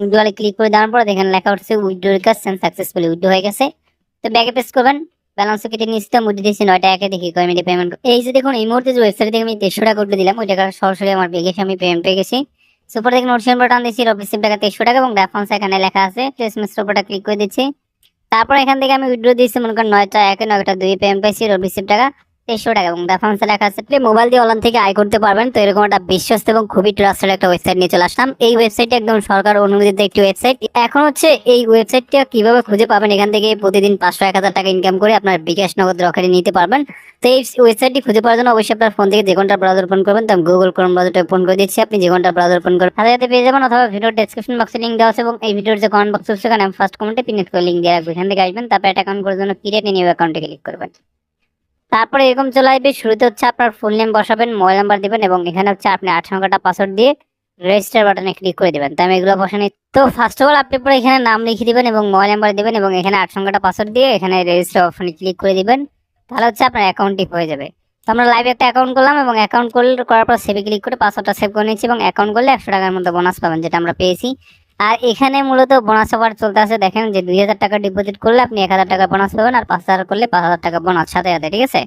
উইড্রোয়ালে click করে দেওয়ার পর দেখেন লেখা উঠছে withdraw request send successfully withdraw হয়ে গেছে। তো ব্যাকে প্রেস করবেন ব্যালেন্স কেটে নিচ্ছি তো, মুদ্রা দিচ্ছি নয় টাকা দেখি কয় মিনিটে পেমেন্ট এই যে দেখুন, এই মুহূর্তে যে ওয়েবসাইট থেকে আমি দেড়শো টাকা করে দিলাম ওই টাকা সরাসরি আমার বিকাশে আমি পেমেন্ট পেয়ে গেছি। সুপার দেখুন নোটিফিকেশন বাটন দিচ্ছি রিসিভ টাকা তেইশশো টাকা এবং রেফারেন্স এখানে লেখা আছে প্লেসমেন্ট উপরটা ক্লিক করে দিচ্ছি। তারপর এখান থেকে আমি উইড্রো দিয়েছি, মনে করেন নয়টা একে নয়টা দুই পেমেন্ট পাইছি রিসিভ টাকা। তেইশশো টাকা এবং রেফারেন্স লেখা আছে, আপনি মোবাইল দিয়ে অনলাইন থেকে আয় করতে পারবেন। তো এরকম একটা বিশ্বস্ত এবং খুবই ট্রাস্টেড একটা ওয়েবসাইট নিয়ে চলে আসলাম। এই ওয়েবসাইটটা একদম সরকার অনুমোদিত একটি ওয়েবসাইট এখন হচ্ছে এই ওয়েবসাইটটা কীভাবে খুঁজে পাবেন? এখান থেকে প্রতিদিন পাঁচশো, এক হাজার টাকা ইনকাম করে আপনার বিকাশ নগদ রকেটে নিতে পারবেন। তো এই ওয়েবসাইটটি খুঁজে পাওয়ার জন্য অবশ্যই আপনার ফোন থেকে যে ঘণ্টা ব্রাউজার ওপেন করবেন। তো গুগল ক্রোম ব্রাউজারটা ওপেন করে দিচ্ছি। আপনি যে ঘণ্টা ব্রাউজার ওপেন করবেন সাথে সাথে পেয়ে যাবেন অথবা ভিডিও ডেসক্রিপশন বক্সে লিঙ্ক দেওয়া আছে এবং এই ভিডিওর যে কমেন্ট বক্স সেখানে আমি ফার্স্ট কমেন্টে পিন করে লিঙ্ক দিয়ে রাখব। এখান থেকে আসবেন, তারপর একটা অ্যাকাউন্ট করার জন্য ক্রিয়েট নিউ অ্যাকাউন্টে ক্লিক করবেন। তারপরে এরকম চলে আসবে, শুরুতে হচ্ছে আপনার ফুল নেম বসাবেন মোবাইল নাম্বার দিবেন এবং এখানে হচ্ছে আপনি আট সংখ্যাটা পাসওয়ার্ড দিয়ে রেজিস্টার বাটনে ক্লিক করে দিবেন। তো আমি এগুলো বসানি তো ফার্স্ট অফ অল আপনি পরে এখানে নাম লিখে দিবেন এবং মোবাইল নাম্বার দিবেন এবং এখানে আট সংখ্যাটা পাসওয়ার্ড দিয়ে এখানে রেজিস্টার অপশনে ক্লিক করে দিবেন। তাহলে হচ্ছে আপনার অ্যাকাউন্টটি হয়ে যাবে। তো আমরা লাইভে একটা অ্যাকাউন্ট করলাম এবং অ্যাকাউন্ট করার পর সেভে ক্লিক করে পাসওয়ার্ডটা সেভ করে নিয়েছি এবং অ্যাকাউন্ট করলে একশো টাকার মতো বোনাস পাবেন যেটা আমরা পেয়েছি। আর এখানে মূলত বোনাস অফার চলতে আছে দেখেন যে দুই হাজার টাকা ডিপোজিট করলে আপনি এক হাজার টাকা বোনাস পাবেন আর পাঁচ হাজার করলে পাঁচ হাজার টাকা বোনাস সাথে সাথে, ঠিক আছে?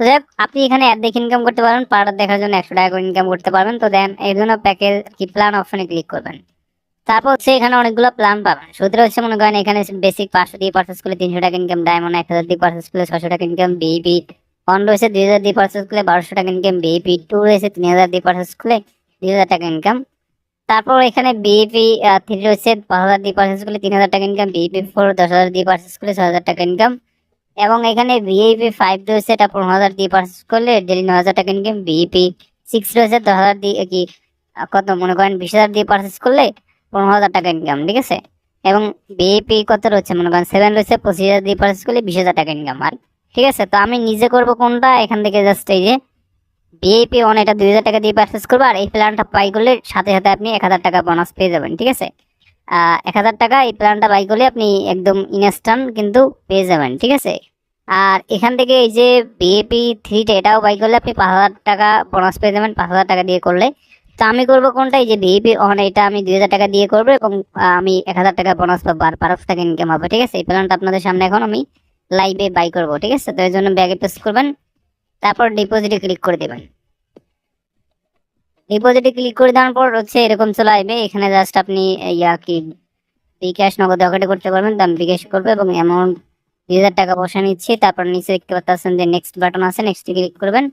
তো যাই আপনি এখানে অ্যাড দেখে ইনকাম করতে পারবেন পার দেখার জন্য একশো টাকা করে ইনকাম করতে পারবেন। তো দেন, এই জন্য প্যাকেজ কি প্ল্যান অপশনে ক্লিক করবেন। তারপর হচ্ছে এখানে অনেকগুলো প্ল্যান পাবেন। শুধু হচ্ছে মনে করেন এখানে বেসিক পাঁচশো দিয়ে পার্সেস করলে তিনশো টাকা ইনকাম ডায়মন্ড এক হাজার দিয়ে পার্সেস করলে ছশো টাকা ইনকাম বিপি ওয়ান রয়েছে দুই হাজার দিয়ে পার্সেস করলে বারোশো টাকা ইনকাম বিপি টু রয়েছে তিন হাজার দিয়ে পার্সেস করলে দুই হাজার টাকা ইনকাম তারপর এখানে বিপি থ্রি রয়েছে পাঁচ হাজার দিয়ে পার্সেস করলে তিন হাজার টাকা ইনকাম বিপি ফোর দশ হাজার দিয়ে পার্সেস করলে ছয় হাজার টাকা ইনকাম এবং এখানে ভিআইপি ফাইভ রয়েছে এটা পনেরো হাজার দিয়ে পার্চেস করলে ডেলি নয় হাজার টাকা ইনকাম ভিপি সিক্স রয়েছে দশ হাজার দিয়ে, কি কত, মনে করেন বিশ হাজার দিয়ে পার্চেস করলে পনেরো হাজার টাকা ইনকাম ঠিক আছে? এবং ভিআইপি কত রয়েছে, মনে করেন সেভেন রয়েছে পঁচিশ হাজার দিয়ে পার্চেস করলে বিশ হাজার টাকা ইনকাম আর ঠিক আছে? তো আমি নিজে করব কোনটা? এখান থেকে জাস্ট এই যে ভিআইপি ওয়ান এটা দুই হাজার টাকা দিয়ে পার্চেস করব, আর এই প্ল্যানটা বাই করলে সাথে সাথে আপনি এক হাজার টাকা বোনাস পেয়ে যাবেন, ঠিক আছে? এক হাজার টাকা এই প্ল্যানটা বাই করলে আপনি একদম ইনস্ট্যান্ট কিন্তু পেয়ে যাবেন, ঠিক আছে? আর এখান থেকে এই যে বিএপি থ্রিটা এটাও বাই করলে আপনি পাঁচ হাজার টাকা বোনাস পেয়ে যাবেন, পাঁচ হাজার টাকা দিয়ে করলে। তো আমি করব কোনটা? এই যে ভিএপি অন এটা আমি দুই হাজার টাকা দিয়ে করব এবং আমি এক হাজার টাকা বোনাস পাবো আর বারোশো টাকা ইনকাম হবে, ঠিক আছে? এই প্ল্যানটা আপনাদের সামনে এখন আমি লাইভে বাই করব, ঠিক আছে? তো এর জন্য ব্যাগে পেস করবেন। তারপর ডিপোজিটে ক্লিক করে দেবেন। ডিপোজিটে ক্লিক করে দেওয়ার পর হচ্ছে এরকম চলে আসবে, এখানে জাস্ট আপনি ইয়া কি বিকাশ নগদ অকেটে করতে পারবেন দাম বিকাশ করবে এবং অ্যামাউন্ট দুই হাজার টাকা বসে নিচ্ছি, তারপর নিচে দেখতে পাচ্ছেন যে নেক্সট বাটন আছে নেক্সট ক্লিক করবেন।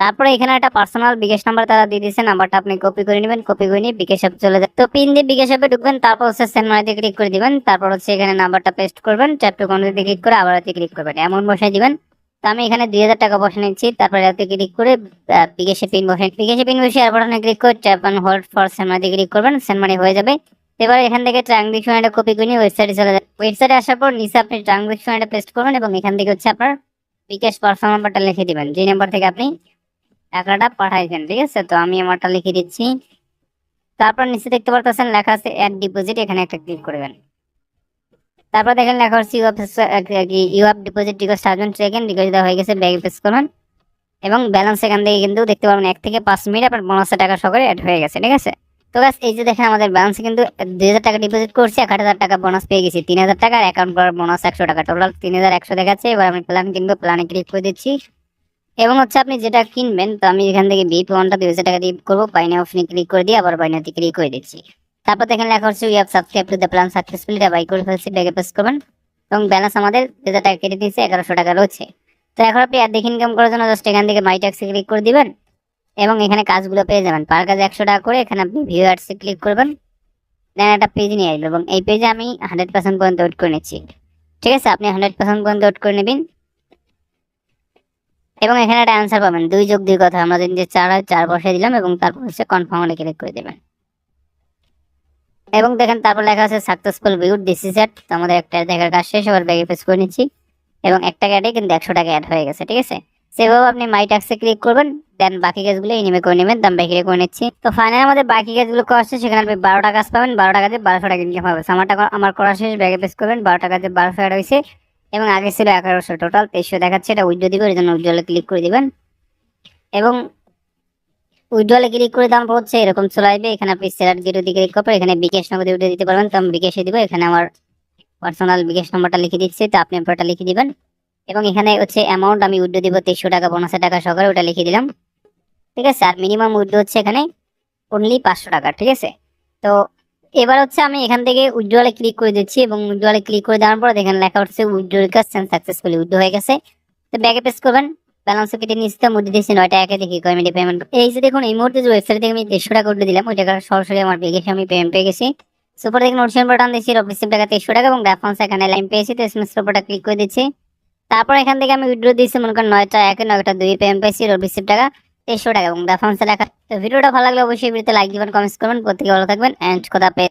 তারপরে এখানে একটা পার্সোনাল বিকাশ নাম্বার তারা দিয়ে দিয়েছে নাম্বারটা আপনি কপি করে নেবেন কপি করে নিয়ে বিকাশ অ্যাপ চলে যায় তো পিন দিয়ে বিকাশ অ্যাপে ঢুকবেন, তারপর হচ্ছে সেন্ড মানিতে ক্লিক করে দিবেন, তারপর হচ্ছে এখানে নাম্বারটা পেস্ট করবেন ট্যাপ টু ক্লিক করে আবার ক্লিক করবেন। এমন বসাই দিবেন। তো আমি এখানে দুই হাজার টাকা বসে নিচ্ছি। তারপরে এতে ক্লিক করে বিকাশে পিন বসে বিকাশে পিন বসে আর বাটনে ক্লিক করে ট্যাপ হোল্ড ফর সেন্ড মানিতে ক্লিক করবেন সেন্ড মানি হয়ে যাবে। এবার এখান থেকে ট্রানজেকশন এটা কপি করে নিয়ে ওয়েবসাইটে চলে যাবে। ওয়েবসাইটে আসার পর নিচে আপনি ট্রানজেকশন এটা পেস্ট করবেন এবং এখান থেকে হচ্ছে আপনার বিকাশ পার্সোনাল নাম্বারটা লিখে দিবেন। যে নাম্বার থেকে আপনি টাকাটা পাঠাইছেন, ঠিক আছে? তো আমি আমারটা লিখে দিচ্ছি। তারপর নিচে দেখতে পারতেছেন লেখা আছে অ্যাড ডিপোজিট এখানে একটা ক্লিক করবেন তারপর দেখেন লেখা হচ্ছে you have deposit request has been second request হয়ে গেছে ব্যাগে প্রেস করবেন এবং ব্যালেন্স এখান থেকে কিন্তু দেখতে পাবেন এক থেকে পাঁচ মিনিট, আপনার বোনাসের টাকা সহকারে অ্যাড হয়ে গেছে, ঠিক আছে? তো গাছ এই যে দেখেন আমাদের ব্যালেন্স কিন্তু দুই হাজার টাকা ডিপোজিট করছি, এক হাজার টাকা বোনাস পেয়ে গেছি, তিন হাজার টাকা অ্যাকাউন্ট করার বোনাস একশো টাকা। টোটাল তিন হাজার একশো দেখাচ্ছে, এবার আমি প্ল্যান কিনবো প্ল্যানে ক্লিক করে দিচ্ছি। এবং হচ্ছে আপনি যেটা কিনবেন, তো আমি এখান থেকে বিপি ওয়ানটা দুই হাজার টাকা দিয়ে করব বাইনে অপশনে ক্লিক করে দিয়ে আবার বাইনাতে ক্লিক করে দিচ্ছি। তারপর দেখেন লেখা হচ্ছে we have subscribe to the plan successfully এটা বাই করে ফেলছি ব্যাগে প্রেস করবেন এবং ব্যালেন্স আমাদের হাজার টাকা কেটে দিয়েছে, এগারোশো টাকা রয়েছে। তো এখন আপনি দেখে ইনকাম করার জন্য জাস্ট এখান থেকে মাই ট্যাক্সে ক্লিক করে দিবেন এবং এখানে কাজগুলো পেয়ে যাবেন। পার কাজে একশো টাকা করে এখানে আপনি ভিউ অ্যাডসে ক্লিক করবেন। দেন একটা পেজ নিয়ে আসবে এবং এই পেজে আমি হান্ড্রেড পার্সেন্ট পর্যন্ত ওয়েট করে নিচ্ছি। ঠিক আছে? আপনি হান্ড্রেড পার্সেন্ট পর্যন্ত ওয়েট করে নেবেন। এবং এখানে একটা অ্যান্সার পাবেন। দুই যোগ দুই কথা আমরা যে চার হয়, চার বসে দিলাম এবং তারপর হচ্ছে কনফার্ম ক্লিক করে দেবেন। এবং দেখেন, তারপর লেখা আছে সাকসেসফুল দিস ইজ এট তো আমাদের একটা দেখার কাজ শেষ, এবার ব্যাগে পেস করে নিচ্ছি। এবং একটা অ্যাডে কিন্তু একশো টাকা অ্যাড হয়ে গেছে, ঠিক আছে? সেভাবে আপনি মাই ট্যাক্সে ক্লিক করবেন দেন বাকি কাজগুলো এনিমে করে নেবেন দাম বাকি করে নিচ্ছি। তো ফাইনাল আমাদের বাকি গাছগুলো শেষ সেখানে আপনি বারো টাকা কাজ পাবেন বারো টাকা টাকাতে বারোশো টাকা ইনকাম হবে। আমার টাকা আমার করা শেষ, ব্যাগে পেস করবেন বারো টাকাতে বারোশো টাকা হয়েছে। এবং আগে ছিল এগারোশো টোটাল তেইশশো দেখাচ্ছে, এটা উইড্রো দিবে ওই জন্য উইড্রোলে ক্লিক করে দিবেন। এবং উইড্রোলে ক্লিক করে দাম পড়ছে, এরকম চলে আসবে এখানে আপনি সেলার দিয়ে ক্লিক করবেন এখানে বিকাশ নগদে উঠে দিতে পারবেন। তো আমি বিকাশে দিব, এখানে আমার পার্সোনাল বিকাশ নম্বরটা লিখে দিচ্ছি, তো আপনি আপনারটা লিখে দিবেন। এবং এখানে হচ্ছে অ্যামাউন্ট আমি উইড্রো দিব তেইশশো টাকা পঞ্চাশ টাকা সহকারে ওটা লিখে দিলাম। ঠিক আছে? আর মিনিমাম উইড্রো হচ্ছে এখানে অনলি পাঁচশো টাকা, ঠিক আছে? তো এবার হচ্ছে আমি এখান থেকে উইড্রোলে ক্লিক করে দিচ্ছি এবং উইড্রোলে ক্লিক করে দেওয়ার পর এখানে লেখা হচ্ছে উইড্রো রিকোয়েস্ট সাকসেসফুলি উইড্রো হয়ে গেছে। তো ব্যাকে প্রেস করবেন। ব্যালেন্স কেটে নিচে মধ্যে দিয়েছি নয় টাকা দেখি কমেন্টে পেমেন্ট এই যে দেখুন, এই মুহূর্তে যে ওয়েবসাইট থেকে আমি দেড়শো টাকা উঠে দিলাম ওই টাকা সরাসরি আমার বিকাশে আমি পেমেন্ট পেয়ে গেছি। সুপার দেখুন নোটিফিকেশন বাটন দিয়েছি রিসিভ টাকা তেইশশো টাকা এবং রেফারেন্স এখানে লাইন পেয়েছি, তো এসএমএস উপরটা ক্লিক করে দিচ্ছি। তারপর এখান থেকে আমি উইড্রো দিয়েছি, মনে করেন নয়টা একে নয়টা দুই পেমেন্ট পেয়েছি রিসিভ টাকা তেইশশো টাকা এবং রেফারেন্স লেখা। তো ভিডিওটা ভালো লাগলে অবশ্যই ভিডিওতে লাইক দিবেন কমেন্টস করবেন, প্রত্যেকে ভালো থাকবেন অ্যান্ড কথা পেয়ে